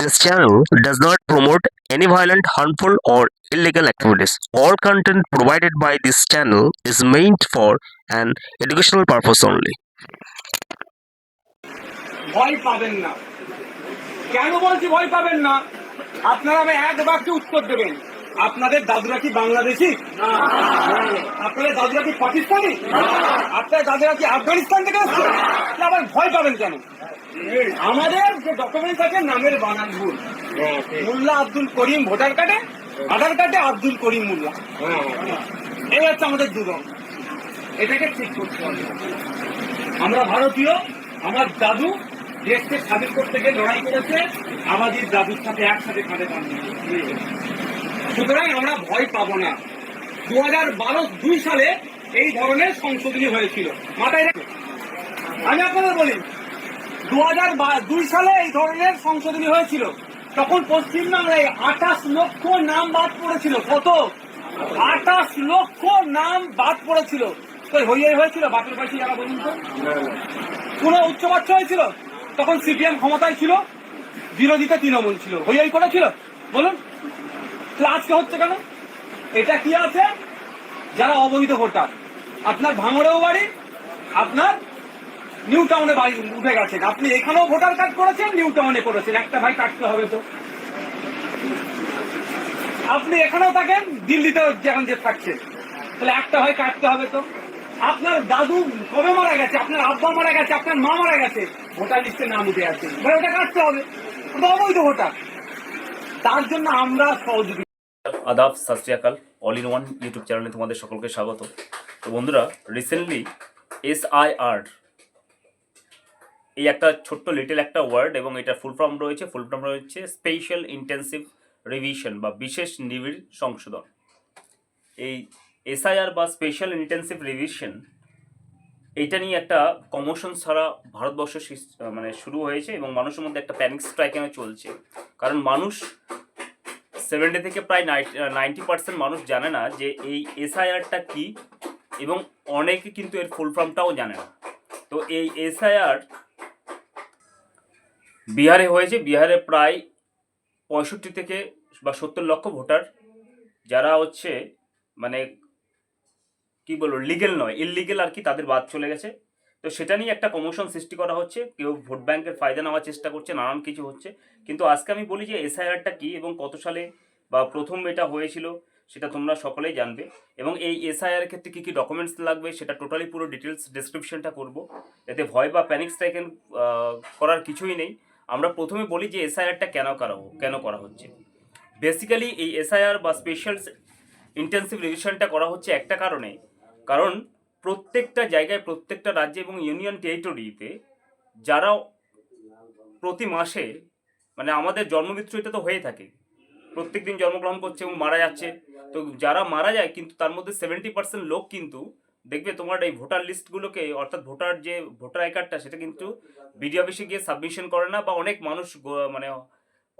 This channel does not promote any violent, harmful, or illegal activities. All content provided by this channel is meant for an educational purpose only. ভয় পাবেন না কেন বলছি ভয় পাবেন না আপনারা আমি এক বাক্যে উত্তর দেবেন আপনাদের দাদুরা কি বাংলাদেশি? আপনাদের দাদুরা কি পাকিস্তানি? আপনার দাদুরা কি আফগানিস্তান থেকে আসছে আবার ভয় পাবেন কেন? আমাদের যে ডকুমেন্ট আছে, নামের বানান ভুল। মোল্লা আব্দুল করিম ভোটার কার্ডে, আধার কার্ডে আব্দুল করিম মোল্লা। এই হচ্ছে আমাদের দুদক এটাকে ঠিক করতে হবে। আমরা ভারতীয়, আমার দাদু দেশকে স্বাধীন করতে গিয়ে লড়াই করেছে, আমাদের দাদুর সাথে একসাথে কাঁধে কাঁধ। সুতরাং আমরা ভয় পাবো না। দু হাজার বারো দুই সালে এই ধরনের সংশোধনী হয়েছিল। মাথায় রেখে আমি আপনাদের বলি দু হাজার দুই সালে এই ধরনের সংশোধনী হয়েছিল। তখন পশ্চিমবাংলায় আঠাশ লক্ষ নাম বাদ পড়েছিল। কত? আঠাশ লক্ষ নাম বাদ পড়েছিল। হয়েছিল বাপের পাশে যারা বলুন তো? কোন উচ্চবাচ্য হয়েছিল। তখন সিপিএম ক্ষমতায় ছিল, বিরোধীতে তৃণমূল ছিল। হইয়াই করেছিল। বলুন। আজকে হচ্ছে কেন? এটা কি আছে? যারা অবৈধ ভোটার। আপনার ভাঙড়েও বাড়ি, আপনার নিউ টাউনে বাড়ি উঠে গেছেন আপনি এখানেও ভোটার কার্ড করেছেন, নিউ টাউনে করেছেন। একটা ভাই কাটতে হবে তো। আপনি এখানেও থাকেন, দিল্লিতেও যেমন যে থাকছেন তাহলে একটা ভাই কাটতে হবে তো। আপনার দাদু কবে মারা গেছে? আপনার আব্বা মারা গেছে? আপনার মা মারা গেছে? ভোটার লিস্টে নাম উঠে আছে। ভাই ওটা কাটতে হবে। ওটা অবৈধ ভোটার। তার জন্য আমরা সহযোগিতা আদাব সাস্ত্রিয়াকাল অল ইন ওয়ান ইউটিউব চ্যানেলে তোমাদের সকলকে স্বাগত। তো বন্ধুরা রিসেন্টলি এস আই আর এই একটা ছোট্ট লিটল একটা ওয়ার্ড এবং এটা ফুল ফর্ম রয়েছে। ফুল ফর্ম রয়েছে স্পেশাল ইন্টেন্সিভ রিভিশন বা বিশেষ নিবিড় সংশোধন। এই এসআইআর বা স্পেশাল ইন্টেন্সিভ রিভিশন এইটা নিয়ে একটা কমোশন ছাড়া ভারতবর্ষ মানে শুরু হয়েছে এবং মানুষের মধ্যে একটা প্যানিক স্ট্রাইকিং চলছে। কারণ মানুষ সেভেন্টি থেকে প্রায় নাইনটি পার্সেন্ট মানুষ জানে না যে এই এসআইআরটা কি এবং অনেকে কিন্তু এর ফুল ফর্মটাও জানে না। তো এই এসআইআর বিহারে হয়েছে। বিহারে প্রায় পঁয়ষট্টি থেকে বা সত্তর লক্ষ ভোটার। যারা হচ্ছে মানে কি বলব লিগেল নয় ইললিগেল আর কি তাদের বাদ চলে গেছে। তো সেটা নিয়ে একটা কমিশন সৃষ্টি করা হচ্ছে। কেউ ভোট ব্যাংকের ফায়দা নেওয়ার চেষ্টা করছে, নানান কিছু হচ্ছে। কিন্তু আজকে আমি বলি যে এসআইআরটা কি এবং কত সালে বা প্রথম এটা হয়েছিল সেটা তোমরা সকলেই জানবে। এবং এই এসআইআর ক্ষেত্রে কী কী ডকুমেন্টস লাগবে সেটা টোটালি পুরো ডিটেলস ডেসক্রিপশনটা করব। এতে ভয় বা প্যানিক স্ট্রাইকেন করার কিছুই নেই। আমরা প্রথমে বলি যে এসআইআরটা কেন করা হো- কেন করা হচ্ছে। বেসিক্যালি এই এসআইআর বা স্পেশাল ইন্টেন্সিভ রিভিশনটা করা হচ্ছে একটা কারণে। কারণ প্রত্যেকটা জায়গায় প্রত্যেকটা রাজ্যে এবং ইউনিয়ন টেরিটরিতে যারা প্রতি মাসে মানে আমাদের জন্মমৃত্যু এটা তো হয়ে থাকে। প্রত্যেক দিন জন্মগ্রহণ করছে এবং মারা যাচ্ছে। তো যারা মারা যায় কিন্তু তার মধ্যে সেভেন্টি পার্সেন্ট লোক কিন্তু দেখবে তোমার এই ভোটার লিস্টগুলোকে, অর্থাৎ ভোটার যে ভোটার আই কার্ডটা, সেটা কিন্তু বিডি অফিসে গিয়ে সাবমিশন করে না বা অনেক মানুষ মানে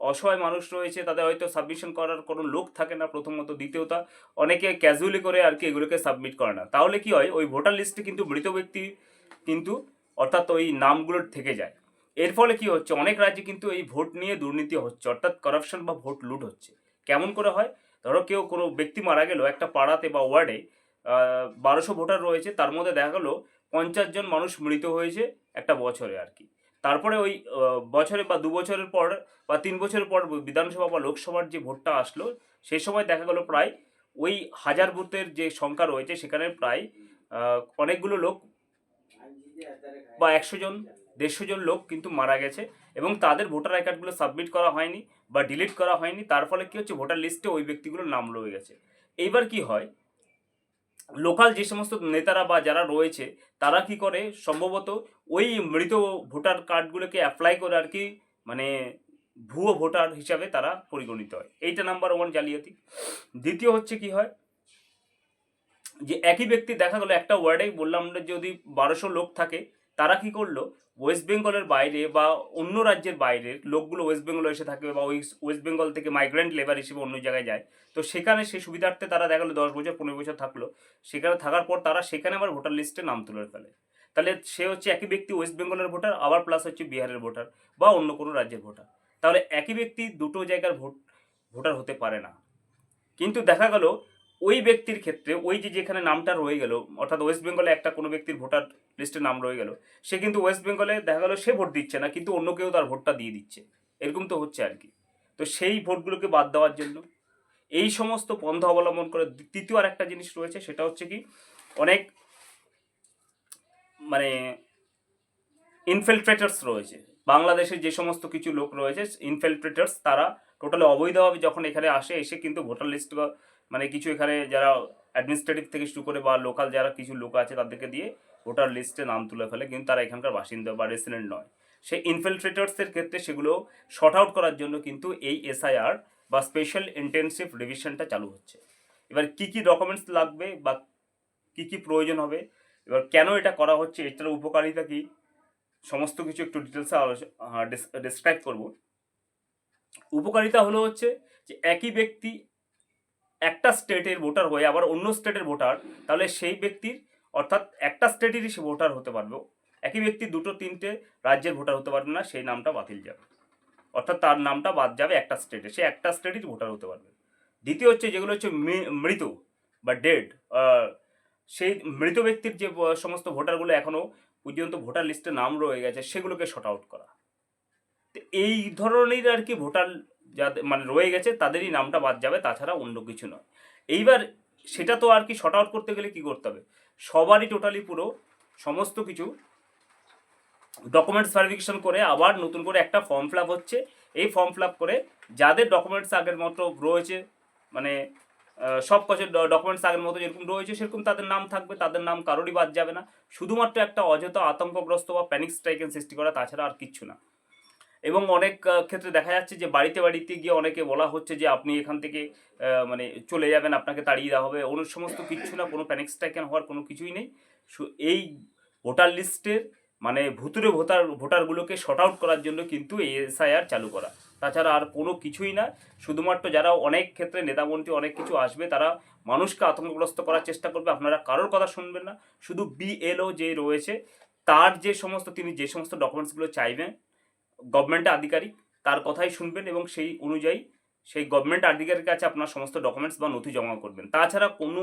অসহায় মানুষ রয়েছে, তাদের হয়তো সাবমিশন করার কোনো লোক থাকে না প্রথমত। দ্বিতীয়তা, অনেকে ক্যাজুয়ালি করে আর কি এগুলোকে সাবমিট করে না। তাহলে কি হয়, ওই ভোটার লিস্টে কিন্তু মৃত ব্যক্তি কিন্তু অর্থাৎ ওই নামগুলোর থেকে যায়। এর ফলে কি হচ্ছে, অনেক রাজ্যে কিন্তু এই ভোট নিয়ে দুর্নীতি হচ্ছে, অর্থাৎ করাপশন বা ভোট লুট হচ্ছে। কেমন করে হয়, ধরো কেউ কোনো ব্যক্তি মারা গেল, একটা পাড়াতে বা ওয়ার্ডে বারোশো ভোটার রয়েছে, তার মধ্যে দেখা গেলো পঞ্চাশ জন মানুষ মৃত হয়েছে একটা বছরে আর কি। তারপরে ওই বছরে বা দু বছরের পর বা তিন বছরের পর বিধানসভা বা লোকসভার যে ভোটটা আসলো সেই সময় দেখা গেলো প্রায় ওই হাজার বুথের যে সংখ্যা রয়েছে, সেখানে প্রায় অনেকগুলো লোক বা একশো জন, দেড়শো জন লোক কিন্তু মারা গেছে এবং তাদের ভোটার আই কার্ডগুলো সাবমিট করা হয়নি বা ডিলিট করা হয়নি। তার ফলে কি হচ্ছে, ভোটার লিস্টে ওই ব্যক্তিগুলোর নাম রয়ে গেছে। এইবার কি হয় লোকাল যে সমস্ত নেতারা বা যারা রয়েছে, তারা কি করে? সম্ভবত ওই মৃত ভোটার কার্ডগুলোকে অ্যাপ্লাই করে আর কি মানে ভুয়ো ভোটার হিসাবে তারা পরিগণিত হয়। এইটা নাম্বার ওয়ান জালিয়াতি। দ্বিতীয় হচ্ছে কি হয়? যে একই ব্যক্তি দেখা গেলো একটা ওয়ার্ডে বললাম, যদি বারোশো লোক থাকে তারা কি করল? ওয়েস্ট বেঙ্গলের বাইরে বা অন্য রাজ্যের বাইরের লোকগুলো ওয়েস্ট বেঙ্গলে এসে থাকে বা ওই ওয়েস্ট বেঙ্গল থেকে মাইগ্রেন্ট লেবার হিসেবে অন্য জায়গায় যায়। তো সেখানে সেই সুবিধার্থে তারা দেখা গেলো দশ বছর, পনেরো বছর থাকল। সেখানে থাকার পর তারা সেখানে আবার ভোটার লিস্টে নাম তুলে ফেলে। তাহলে সে হচ্ছে একই ব্যক্তি ওয়েস্ট বেঙ্গলের ভোটার আবার প্লাস হচ্ছে বিহারের ভোটার বা অন্য কোনো রাজ্যের ভোটার তাহলে একই ব্যক্তি দুটো জায়গার ভোট ভোটার হতে পারে না। কিন্তু দেখা গেল ওই ব্যক্তির ক্ষেত্রে ওই যে যেখানে নামটা রয়ে গেল, অর্থাৎ ওয়েস্ট বেঙ্গলে একটা কোনো ব্যক্তির ভোটার লিস্টে নাম রয়ে গেল, সে কিন্তু ওয়েস্ট বেঙ্গলে দেখা গেল সে ভোট দিচ্ছে না, কিন্তু অন্য কেউ তার ভোটটা দিয়ে দিচ্ছে। এরকম তো হচ্ছে আর কি। তো সেই ভোটগুলোকে বাদ দেওয়ার জন্য এই সমস্ত পন্থা অবলম্বন করে তৃতীয় আর একটা জিনিস রয়েছে, সেটা হচ্ছে কি, অনেক মানে ইনফিলট্রেটার্স রয়েছে। বাংলাদেশে যে সমস্ত কিছু লোক রয়েছে ইনফিলট্রেটার্স তারা টোটালি অবৈধভাবে যখন এখানে আসে, এসে কিন্তু ভোটার লিস্ট মানে কিছু এখানে যারা অ্যাডমিনিস্ট্রেটিভ থেকে শুরু করে বা লোকাল যারা কিছু লোক আছে তাদেরকে দিয়ে ভোটার লিস্টে নাম তুলে ফেলে, কিন্তু তারা এখানকার বাসিন্দা বা রেসিডেন্ট নয়। সেই ইনফিলট্রেটার্সের ক্ষেত্রে সেগুলো শর্ট আউট করার জন্য কিন্তু এই এসআইআর বা স্পেশাল ইন্টেনসিভ রিভিশনটা চালু হচ্ছে। এবার কি কি ডকুমেন্টস লাগবে বা কি কি প্রয়োজন হবে, এবার কেন এটা করা হচ্ছে, এটার উপকারিতা কি, সমস্ত কিছু একটু ডিটেলসে আলোচনা ডিসক্রাইব করব। উপকারিতা হলো হচ্ছে যে একই ব্যক্তি একটা স্টেটের ভোটার হয়ে আবার অন্য স্টেটের ভোটার, তাহলে সেই ব্যক্তির, অর্থাৎ একটা স্টেটেরই সে ভোটার হতে পারবে। একই ব্যক্তি দুটো, তিনটে রাজ্যের ভোটার হতে পারবে না, সেই নামটা বাতিল যাবে। অর্থাৎ তার নামটা বাদ যাবে একটা স্টেটে, সে একটা স্টেটেরই ভোটার হতে পারবে। দ্বিতীয় হচ্ছে, যেগুলো হচ্ছে মৃত বা ডেড সেই মৃত ব্যক্তির যে সমস্ত ভোটারগুলো এখনও পর্যন্ত ভোটার লিস্টে নাম রয়ে গেছে, সেগুলোকে শর্ট আউট করা। তো এই ধরনের আর কি ভোটার যাদের মানে রয়ে গেছে, তাদেরই নামটা বাদ যাবে, তাছাড়া অন্য কিছু নয়। এইবার সেটা তো আর কি শর্ট আউট করতে গেলে কি করতে হবে? সবারই টোটালি পুরো সমস্ত কিছু ডকুমেন্টস ভেরিফিকেশন করে আবার নতুন করে একটা ফর্ম ফিল হচ্ছে। এই ফর্ম ফিল করে যাদের ডকুমেন্টস আগের মতো রয়েছে মানে সব কিছু ডকুমেন্টস আগের মতো যেরকম রয়েছে, সেরকম তাদের নাম থাকবে, তাদের নাম কারোরই বাদ যাবে না। শুধুমাত্র একটা অযথা আতঙ্কগ্রস্ত বা প্যানিক স্ট্রাইকের সৃষ্টি করা, তাছাড়া আর কিচ্ছু না। এবং অনেক ক্ষেত্রে দেখা যাচ্ছে যে বাড়িতে বাড়িতে গিয়ে অনেকে বলা হচ্ছে যে আপনি এখান থেকে মানে চলে যাবেন, আপনাকে তাড়িয়ে দেওয়া হবে। অন্য সমস্ত কিচ্ছু না, কোনো প্যানিক স্ট্রাইকেন হওয়ার কোনো কিছুই নেই। এই ভোটার লিস্টের মানে ভুতুরে ভোটার, ভোটারগুলোকে শর্ট আউট করার জন্য কিন্তু এসআইআর চালু করা। তাছাড়া আর কোনো কিছুই না। শুধুমাত্র যারা অনেক ক্ষেত্রে নেতামন্ত্রী, অনেক কিছু আসবে, তারা মানুষকে আতঙ্কগ্রস্ত করার চেষ্টা করবে। আপনারা কারোর কথা শুনবেন না। শুধু বিএলও যে রয়েছে, তার যে সমস্ত, তিনি যে সমস্ত ডকুমেন্টসগুলো চাইবেন গভর্নমেন্ট আধিকারিক, তার কথাই শুনবেন এবং সেই অনুযায়ী সেই গভর্নমেন্ট আধিকারিকের কাছে আপনার সমস্ত ডকুমেন্টস বা নথি জমা করবেন। তাছাড়া কোনো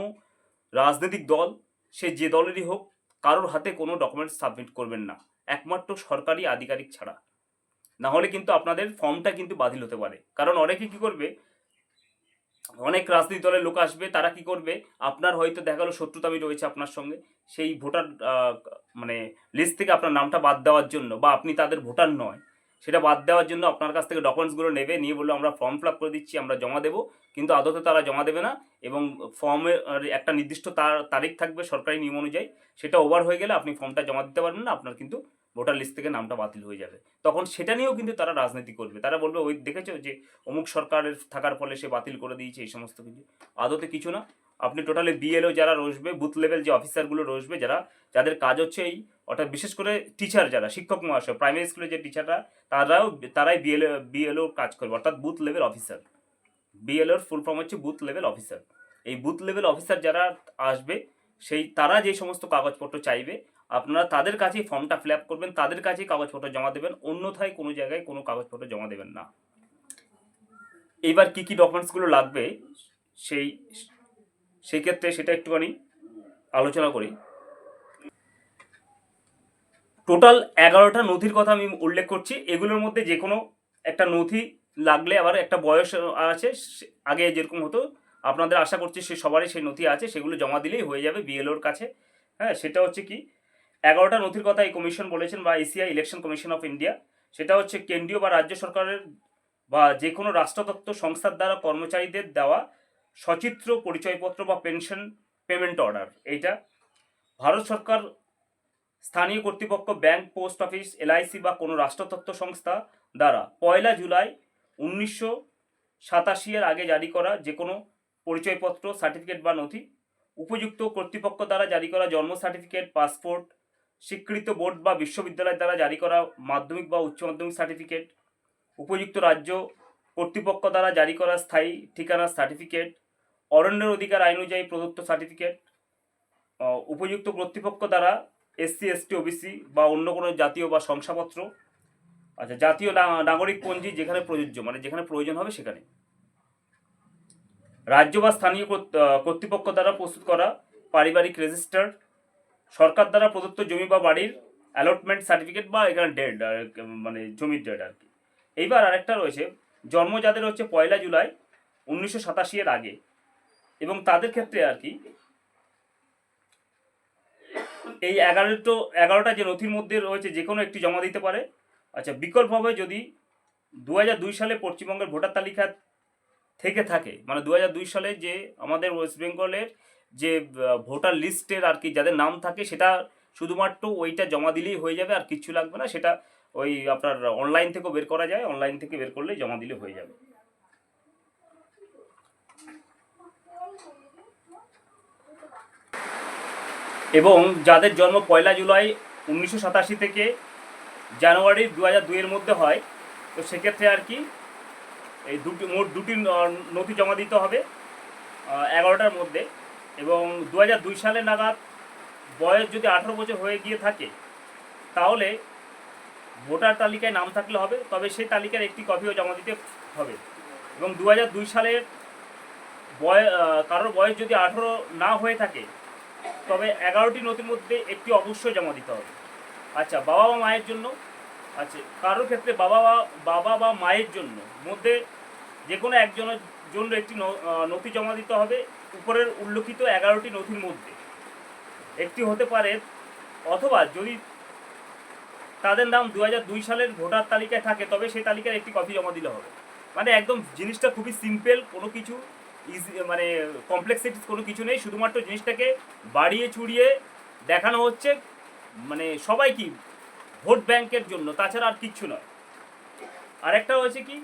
রাজনৈতিক দল, সে যে দলেরই হোক, কারোর হাতে কোনো ডকুমেন্টস সাবমিট করবেন না। একমাত্র সরকারি আধিকারিক ছাড়া। না হলে কিন্তু আপনাদের ফর্মটা কিন্তু বাতিল হতে পারে। কারণ অনেকে কি করবে, অনেক রাজনৈতিক দলের লোক আসবে, তারা কি করবে, আপনার হয়তো দেখা গেলো শত্রুতামি রয়েছে আপনার সঙ্গে, সেই ভোটার মানে লিস্ট থেকে আপনার নামটা বাদ দেওয়ার জন্য বা আপনি তাদের ভোটার নয় সেটা বাদ দেওয়ার জন্য আপনার কাছ থেকে ডকুমেন্টসগুলো নেবে, নিয়ে বলল, আমরা ফর্ম ফিল করে দিচ্ছি, আমরা জমা দেবো। কিন্তু আদতে তারা জমা দেবে না এবং ফর্মের একটা নির্দিষ্ট তার- তারিখ থাকবে সরকারি নিয়ম অনুযায়ী। সেটা ওভার হয়ে গেলে আপনি ফর্মটা জমা দিতে পারবেন না, আপনার কিন্তু ভোটার লিস্ট থেকে নামটা বাতিল হয়ে যাবে। তখন সেটা নিয়েও কিন্তু তারা রাজনীতি করবে। তারা বলবে, ওই দেখেছ যে অমুক সরকারের থাকার ফলে সে বাতিল করে দিয়েছে, এই সমস্ত কিছু। আদতে কিছু না। আপনি টোটালি বিএলও যারা রসবে বুথ লেভেল যে অফিসারগুলো রসবে, যারা, যাদের কাজ হচ্ছে এই অর্থাৎ বিশেষ করে টিচার যারা, শিক্ষক মহাশয় প্রাইমারি স্কুলের যে টিচাররা তারাও, তারাই বিএলও কাজ করবে, অর্থাৎ বুথ লেভেল অফিসার বিএলওর ফুল ফর্ম হচ্ছে বুথ লেভেল অফিসার এই বুথ লেভেল অফিসার যারা আসবে, সেই, তারা যে সমস্ত কাগজপত্র চাইবে, আপনারা তাদের কাছেই ফর্মটা ফিল আপ করবেন, তাদের কাছেই কাগজপত্র জমা দেবেন, অন্যথায় কোনো জায়গায় কোনো কাগজপত্র জমা দেবেন না। এবার কি কি ডকুমেন্টসগুলো লাগবে, সেই সেই ক্ষেত্রে সেটা একটুখানি আলোচনা করি। টোটাল এগারোটা নথির কথা আমি উল্লেখ করছি। এগুলোর মধ্যে যে কোনো একটা নথি লাগলে আবার একটা বয়স আছে আগে যেরকম হতো, আপনাদের আশা করছি সে সবারই সেই নথি আছে, সেগুলো জমা দিলেই হয়ে যাবে বিএলওর কাছে। হ্যাঁ সেটা হচ্ছে কি, এগারোটা নথির কথা এই কমিশন বলেছেন বা ECI election commission of India সেটা হচ্ছে কেন্দ্রীয় বা রাজ্য সরকারের বা যে কোনো রাষ্ট্রতত্ত্ব সংস্থার দ্বারা কর্মচারীদের দেওয়া সচিত্র, পরিচয়পত্র বা পেনশন পেমেন্ট অর্ডার এইটা। ভারত সরকার স্থানীয় কর্তৃপক্ষ, ব্যাংক, পোস্ট অফিস এলআইসি বা কোনো রাষ্ট্রতত্ত্ব সংস্থা দ্বারা পয়লা জুলাই উনিশশো সাতাশি এর আগে জারি করা যে কোনো পরিচয়পত্র, সার্টিফিকেট বা নথি উপযুক্ত কর্তৃপক্ষ দ্বারা জারি করা জন্ম সার্টিফিকেট, পাসপোর্ট, স্বীকৃত বোর্ড বা বিশ্ববিদ্যালয় দ্বারা জারি করা মাধ্যমিক বা উচ্চ মাধ্যমিক সার্টিফিকেট, উপযুক্ত রাজ্য কর্তৃপক্ষ দ্বারা জারি করা স্থায়ী ঠিকানার সার্টিফিকেট অরণ্যের অধিকার আইন অনুযায়ী প্রদত্ত সার্টিফিকেট উপযুক্ত কর্তৃপক্ষ দ্বারা এসসি, এসটি, ওবিসি বা অন্য কোনো জাতীয় বা শংসাপত্র আচ্ছা জাতীয় নাগরিক পঞ্জি যেখানে প্রযোজ্য মানে যেখানে প্রয়োজন হবে সেখানে। রাজ্য বা স্থানীয় কর্তৃপক্ষ দ্বারা প্রস্তুত করা পারিবারিক রেজিস্টার, সরকার দ্বারা প্রদত্ত জমি বা বাড়ির অ্যালটমেন্ট সার্টিফিকেট বা এখানে ডেড মানে জমির ডেড আর কি। এইবার আরেকটা রয়েছে, জন্ম যাদের হচ্ছে পয়লা জুলাই উনিশশো সাতাশি এর আগে। এবং তাদের ক্ষেত্রে আর কি, এই এগারোটো, এগারোটা যে নথির মধ্যে রয়েছে যে কোনো একটি জমা দিতে পারে। আচ্ছা বিকল্পভাবে যদি দু দুই সালে পশ্চিমবঙ্গের ভোটার তালিকা থেকে থাকে মানে দু দুই সালে যে আমাদের ওয়েস্ট বেঙ্গলের যে ভোটার লিস্টের আর কি যাদের নাম থাকে, সেটা শুধুমাত্র ওইটা জমা দিলেই হয়ে যাবে, আর কিচ্ছু লাগবে না। সেটা ওই আপনার অনলাইন থেকেও বের করা যায় অনলাইন থেকে বের করলেই জমা দিলে হয়ে যাবে। এবং যাদের জন্ম পয়লা জুলাই উনিশশো সাতাশি থেকে জানুয়ারি দু হাজার দুইয়ের মধ্যে হয়, তো সেক্ষেত্রে আর কি এই দুটি, মোট দুটি নথি জমা দিতে হবে এগারোটার মধ্যে। এবং দু হাজার দুই সালে নাগাদ বয়স যদি আঠারো বছর হয়ে গিয়ে থাকে, তাহলে ভোটার তালিকায় নাম থাকলে হবে, তবে সেই তালিকার একটি কপিও জমা দিতে হবে। এবং দু হাজার দুই সালের বয় কারোর বয়স যদি আঠারো না হয়ে থাকে তবে এগারোটি নথির মধ্যে একটি অবশ্যই জমা দিতে হবে। আচ্ছা বাবা বা মায়ের জন্য? আচ্ছা কারোর ক্ষেত্রে বাবা বা বাবা বা মায়ের জন্য মধ্যে যে কোনো একজনের জন্য একটি নথি জমা দিতে হবে। উপরের উল্লেখিত এগারোটি নথির মধ্যে। একটি হতে পারে, অথবা যদি তাদের নাম দু সালের ভোটার তালিকায় থাকে, তবে সেই তালিকার একটি কপি জমা দিলে হবে। মানে একদম জিনিসটা খুবই সিম্পল কোনো কিছু ইজি মানে কমপ্লেক্সিটিস কোনো কিছু নেই, শুধুমাত্র জিনিসটাকে বাড়িয়ে চুড়িয়ে দেখানো হচ্ছে মানে সবাই কি ভোট ব্যাংকের জন্য, তাছাড়া আর কিচ্ছু নয়। আরেকটা হয়েছে কি,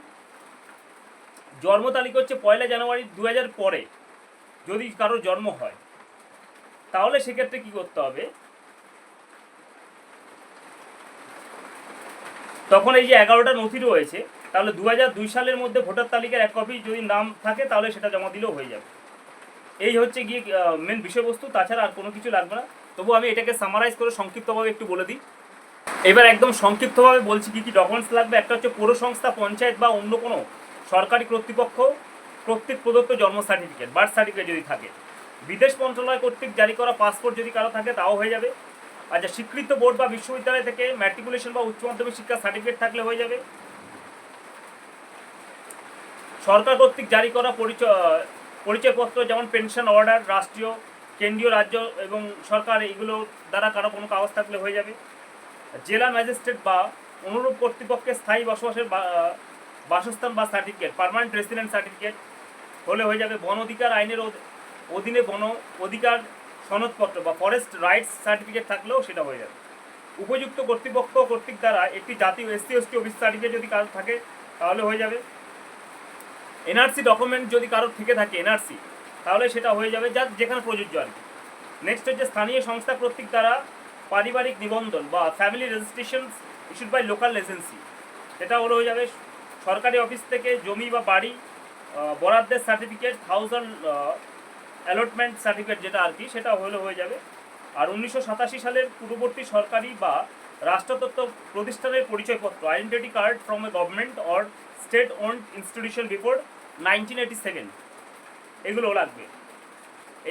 জন্ম তারিখ হচ্ছে পয়লা জানুয়ারি দু হাজার পরে, যদি কারোর জন্ম হয়, তাহলে সেক্ষেত্রে কি করতে হবে? তখন এই যে এগারোটা নথি রয়েছে তাহলে দু দুই সালের মধ্যে ভোটার তালিকার এক কপি যদি নাম থাকে, তাহলে সেটা জমা দিলেও হয়ে যাবে। এই হচ্ছে গিয়ে মেন বিষয়বস্তু। তাছাড়া আর কোনো কিছু লাগবে না। তবু আমি এটাকে সামারাইজ করে সংক্ষিপ্তভাবে একটু বলে দিই। এবার একদম সংক্ষিপ্তভাবে বলছি কি কি ডকুমেন্টস লাগবে। একটা হচ্ছে পৌরসংস্থা পঞ্চায়েত বা অন্য কোনো সরকারি কর্তৃপক্ষ, কর্তৃক প্রদত্ত জন্ম সার্টিফিকেট বার্থ সার্টিফিকেট যদি থাকে। বিদেশ মন্ত্রণালয় কর্তৃক জারি করা পাসপোর্ট যদি কারও থাকে, তাও হয়ে যাবে। আচ্ছা স্বীকৃত বোর্ড বা বিশ্ববিদ্যালয় থেকে ম্যাট্রিকুলেশন বা উচ্চ মাধ্যমিক শিক্ষা সার্টিফিকেট থাকলে হয়ে যাবে। সরকার কর্তৃক জারি করা পরিচয়, পরিচয়পত্র যেমন পেনশন অর্ডার, রাষ্ট্রীয়, কেন্দ্রীয়, রাজ্য এবং সরকার এগুলো দ্বারা কারও কোনো কাগজ থাকলে হয়ে যাবে। জেলা ম্যাজিস্ট্রেট বা অনুরূপ কর্তৃপক্ষের স্থায়ী বসবাসের বাসস্থান বা সার্টিফিকেট পার্মানেন্ট রেসিডেন্ট সার্টিফিকেট হলে হয়ে যাবে বন অধিকার আইনের অধীনে বন অধিকার সনদপত্র বা ফরেস্ট রাইটস সার্টিফিকেট থাকলেও সেটা হয়ে যাবে। উপযুক্ত কর্তৃপক্ষ কর্তৃক দ্বারা একটি জাতীয় এসসি এসটি অফিস সার্টিফিকেট যদি কারও থাকে, তাহলে হয়ে যাবে। এনআরসি ডকুমেন্ট যদি কারোর থেকে থাকে এনআরসি, তাহলে সেটা হয়ে যাবে যা যেখানে প্রযোজ্য আর কি। নেক্সট হচ্ছে স্থানীয় সংস্থা কর্তৃক দ্বারা পারিবারিক নিবন্ধন বা family registration issued by local agency সেটা হলো হয়ে যাবে সরকারি অফিস থেকে জমি বা বাড়ি বরাদ্দের সার্টিফিকেট থাউজেন্ড অ্যালটমেন্ট সার্টিফিকেট যেটা আর কি, সেটা হলে হয়ে যাবে। আর উনিশশো সাতাশি সালের পূর্ববর্তী সরকারি বা রাষ্ট্রতত্ত্ব প্রতিষ্ঠানের পরিচয়পত্র identity card from a government or state owned institution before nineteen eighty seven এগুলো লাগবে।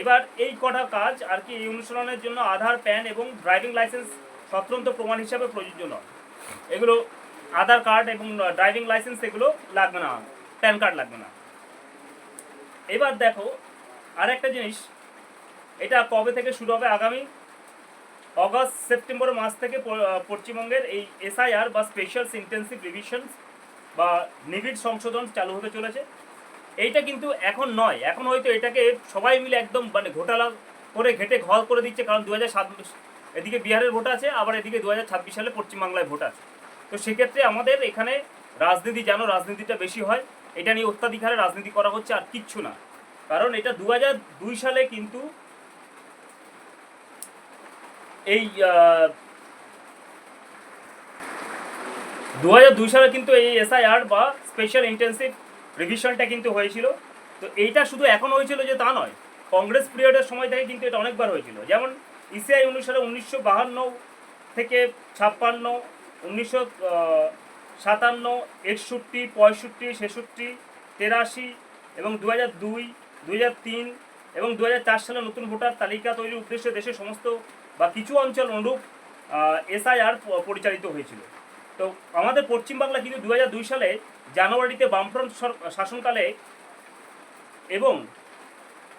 এবার এই কটা কাজ আর কি এই অনুশীলনের জন্য আধার, প্যান এবং ড্রাইভিং লাইসেন্স স্বতন্ত্র প্রমাণ হিসাবে প্রযোজ্য নয়। এগুলো আধার কার্ড এবং ড্রাইভিং লাইসেন্স এগুলো লাগবে না, প্যান কার্ড লাগবে না। এবার দেখো আরেকটা জিনিস, এটা কবে থেকে শুরু হবে আগামী? অগস্ট, সেপ্টেম্বর মাস থেকে পশ্চিমবঙ্গের এই এসআইআর বা স্পেশাল ইন্টেন্সিভ রিভিশন বা নিবিড় সংশোধন চালু হতে চলেছে। এইটা কিন্তু এখন নয়। এখন হয়তো এটাকে সবাই মিলে একদম মানে ঘোটালা করে ঘেটে ঘর করে দিচ্ছে, কারণ দু হাজার এদিকে বিহারের ভোট আছে, আবার এদিকে দু সালে পশ্চিমবাংলায় ভোট আছে। তো সেক্ষেত্রে আমাদের এখানে রাজনীতি, যেন রাজনীতিটা বেশি হয়, এটা নিয়ে অত্যাধিক হারে রাজনীতি করা হচ্ছে আর কিচ্ছু না। কারণ এটা দু দুই সালে কিন্তু এই দু হাজার দুই সালে কিন্তু এই এসআইআর বা স্পেশাল ইন্টেন্সিভ রিভিশনটা কিন্তু হয়েছিল। তো এইটা শুধু এখন হয়েছিল যে তা নয়, কংগ্রেস পিরিয়ডের সময় থেকে কিন্তু এটা অনেকবার হয়েছিল। যেমন E ইসিআই অনুসারে উনিশশো বাহান্ন থেকে ছাপ্পান্ন, উনিশশো সাতান্ন, একষট্টি, পঁয়ষট্টি, ছেষট্টি, তেরাশি এবং দু হাজার দুই দু হাজার তিন এবং দু হাজার চার সালে নতুন ভোটার তালিকা তৈরির উদ্দেশ্যে দেশের সমস্ত বা কিছু অঞ্চল অনুরূপ এসআইআর পরিচালিত হয়েছিল। তো আমাদের পশ্চিমবাংলা কিন্তু দু হাজার দুই সালে জানুয়ারিতে বামফ্রন্ট শাসনকালে এবং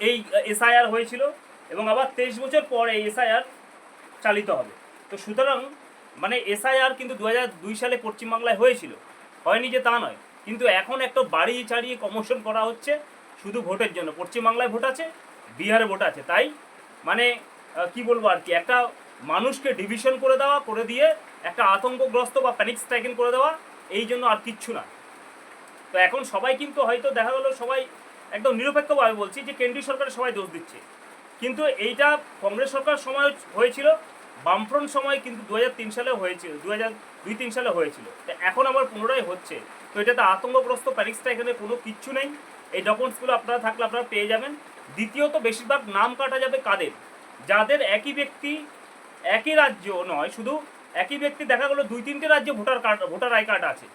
এই এসআইআর হয়েছিল এবং আবার তেইশ বছর পর এই এসআইআর চালিত হবে। তো সুতরাং মানে এসআইআর কিন্তু দু দুই সালে পশ্চিমবাংলায় হয়েছিল। হয়নি যে তা নয়। কিন্তু এখন একটা বাড়ি চাড়িয়ে কমোশন করা হচ্ছে, শুধু ভোটের জন্য। পশ্চিমবাংলায় ভোট আছে, বিহারে ভোট আছে। তাই মানে কি বলব আর কি? একটা মানুষকে ডিভিশন করে দেওয়া, করে দিয়ে একটা আতঙ্কগ্রস্ত বা প্যানিক স্ট্রাইকেন করে দেওয়া, এই জন্য আর কিচ্ছু না। তো এখন সবাই কিন্তু হয়তো দেখা গেলো সবাই একদম নিরপেক্ষভাবে বলছি যে কেন্দ্রীয় সরকারের সবাই দোষ দিচ্ছে। কিন্তু এইটা কংগ্রেস সরকার সময় হয়েছিল, বামফ্রন্ট সময় কিন্তু দু হাজার তিন সালে হয়েছিল দু হাজার দুই তিন সালে হয়েছিল। তো এখন আবার পুনরায় হচ্ছে। তো এটাতে আতঙ্কগ্রস্ত প্যানিকসটা এখানে কোনো কিচ্ছু নেই। এই ডকুমেন্টসগুলো আপনারা থাকলে আপনারা পেয়ে যাবেন। দ্বিতীয়ত বেশিরভাগ নাম কাটা যাবে কাদের? যাদের একই ব্যক্তি, একই রাজ্য নয়, শুধু একই ব্যক্তি দেখা গেলো দুই তিনটে রাজ্যে voter card, voter I card আছে।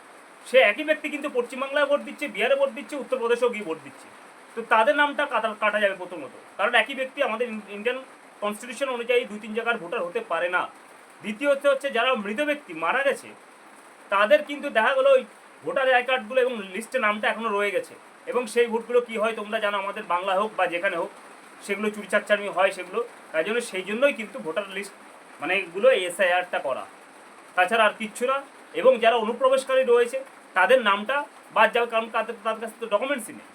সে একই ব্যক্তি কিন্তু পশ্চিমবাংলায় ভোট দিচ্ছে, বিহারে ভোট দিচ্ছে, উত্তরপ্রদেশেও গিয়ে ভোট দিচ্ছে। তো তাদের নামটা কাটা কাটা যাবে প্রথমত। কারণ একই ব্যক্তি আমাদের ইন্ডিয়ান কনস্টিটিউশন অনুযায়ী দুই তিন জায়গার ভোটার হতে পারে না। দ্বিতীয়ত হচ্ছে যারা মৃত ব্যক্তি, মারা গেছে, তাদের কিন্তু দেখা গেলো ওই ভোটার আই কার্ডগুলো এবং লিস্টে নামটা এখনও রয়ে গেছে। এবং সেই ভোটগুলো কি হয় তোমরা জানো, আমাদের বাংলা হোক বা যেখানে হোক, সেগুলো চুরি চাকচারমি হয় সেগুলো। তাই জন্য সেই জন্যই কিন্তু ভোটার লিস্ট মানে এগুলো এসআইআরটা করা। তাছাড়া আর কিচ্ছু না। এবং যারা অনুপ্রবেশকারী রয়েছে তাদের নামটা বাদ যাবে কারণ তাদের তাদের কাছে তো ডকুমেন্টসই নেই।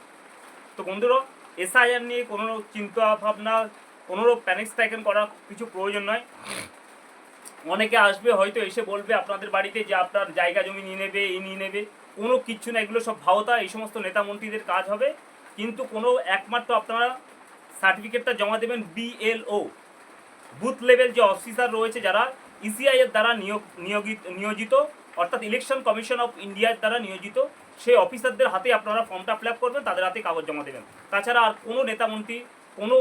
তো বন্ধুরা এসআইআর নিয়ে কোনো চিন্তা ভাবনা, কোনো প্যানিক স্ট্রাইকেন করার কিছু প্রয়োজন নয়। অনেকে আসবে, হয়তো এসে বলবে আপনাদের বাড়িতে যে আপনার জায়গা জমি নিয়ে নেবে, এই নিয়ে নেবে। কোনো কিচ্ছু না, এগুলো সব ভাওতা, এই সমস্ত নেতা মন্ত্রীদের কাজ হবে। কিন্তু কোনো একমাত্র আপনারা সার্টিফিকেটটা জমা দেবেন বিএলও বুথ লেভেল যে অফিসার রয়েছে যারা ইসিআই এর দ্বারা নিয়োগ, নিয়োগিত, নিয়োজিত অর্থাৎ ইলেকশন কমিশন অফ ইন্ডিয়ার দ্বারা নিয়োজিত, সেই অফিসারদের হাতে আপনারা ফর্মটা ফিল করবেন, তাদের হাতে কাগজ জমা দেবেন। তাছাড়া আর কোনো নেতামন্ত্রী, কোনো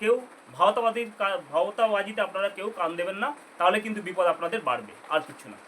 কেউ ভাওতাবাদীর ভাওতাবাজিতে আপনারা কেউ কান দেবেন না, তাহলে কিন্তু বিপদ আপনাদের বাড়বে, আর কিছু না।